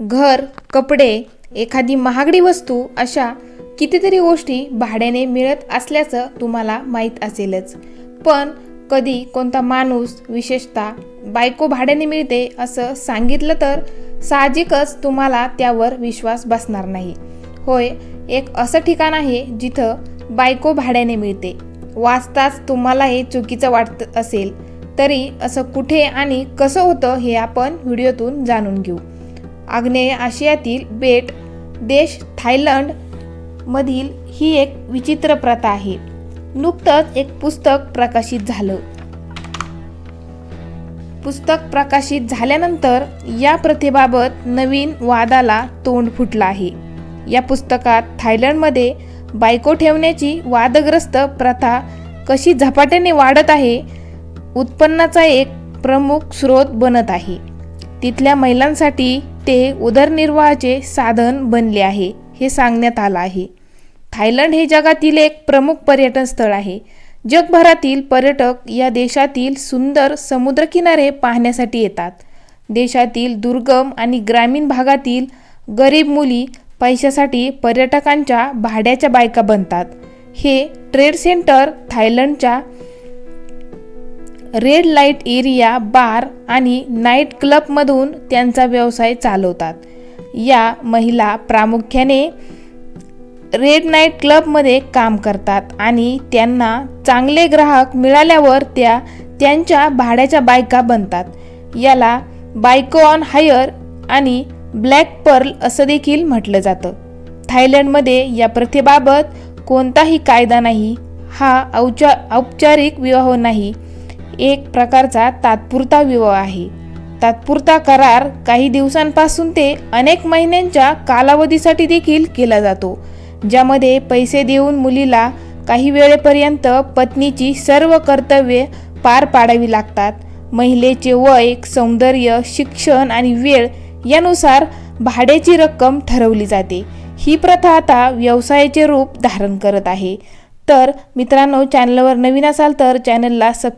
घर कपडे एखादी महागडी वस्तू अशा कितीतरी गोष्टी भाड्याने मिळत असल्याचं तुम्हाला माहीत असेलच. पण कधी कोणता माणूस विशेषतः बायको भाड्याने मिळते असं सांगितलं तर साहजिकच तुम्हाला त्यावर विश्वास बसणार नाही. होय एक असं ठिकाण आहे जिथं बायको भाड्याने मिळते. वाचताच तुम्हाला हे चुकीचं वाटत असेल. तरी असं कुठे आणि कसं होतं हे आपण व्हिडिओतून जाणून घेऊ. आग्नेय आशियातील बेट देश थायलंड मधील ही एक विचित्र प्रथा आहे. नुकतंच एक पुस्तक प्रकाशित झालं. पुस्तक प्रकाशित झाल्यानंतर या प्रथेबाबत नवीन वादाला तोंड फुटलं आहे. या पुस्तकात थायलंडमध्ये बायको ठेवण्याची वादग्रस्त प्रथा कशी झपाट्याने वाढत आहे उत्पन्नाचा एक प्रमुख स्रोत बनत आहे. तिथल्या महिलांसाठी ते उदरनिर्वाहाचे साधन बनले आहे हे सांगण्यात आलं आहे. थायलंड हे जगातील एक प्रमुख पर्यटन स्थळ आहे. जगभरातील पर्यटक या देशातील सुंदर समुद्रकिनारे पाहण्यासाठी येतात. देशातील दुर्गम आणि ग्रामीण भागातील गरीब मुली पैशासाठी पर्यटकांच्या भाड्याच्या बायका बनतात. हे ट्रेड सेंटर थायलंडच्या रेड लाइट एरिया बार आणि नाईट क्लबमधून त्यांचा व्यवसाय चालवतात. या महिला प्रामुख्याने रेड नाईट क्लबमध्ये काम करतात आणि त्यांना चांगले ग्राहक मिळाल्यावर त्या त्यांच्या भाड्याच्या बायका बनतात. याला बायको ऑन हायर आणि ब्लॅक पर्ल असं देखील म्हटलं जातं. थायलंडमध्ये या प्रथेबाबत कोणताही कायदा नाही. हा औचा औपचारिक विवाह नाही. एक प्रकारचा तात्पुरता विवाह आहे. तात्पुरता करार काही दिवसांपासून ते अनेक महिन्यांच्या कालावधीसाठी देखील केला जातो ज्यामध्ये पैसे देऊन मुलीला काही वेळेपर्यंत पत्नीची सर्व कर्तव्ये पार पाडावी लागतात. महिलेचे वय सौंदर्य शिक्षण आणि वेळ यानुसार भाड्याची रक्कम ठरवली जाते. ही प्रथा आता व्यवसायाचे रूप धारण करत आहे. तर मित्रांनो चॅनलवर नवीन असाल तर चॅनलला सब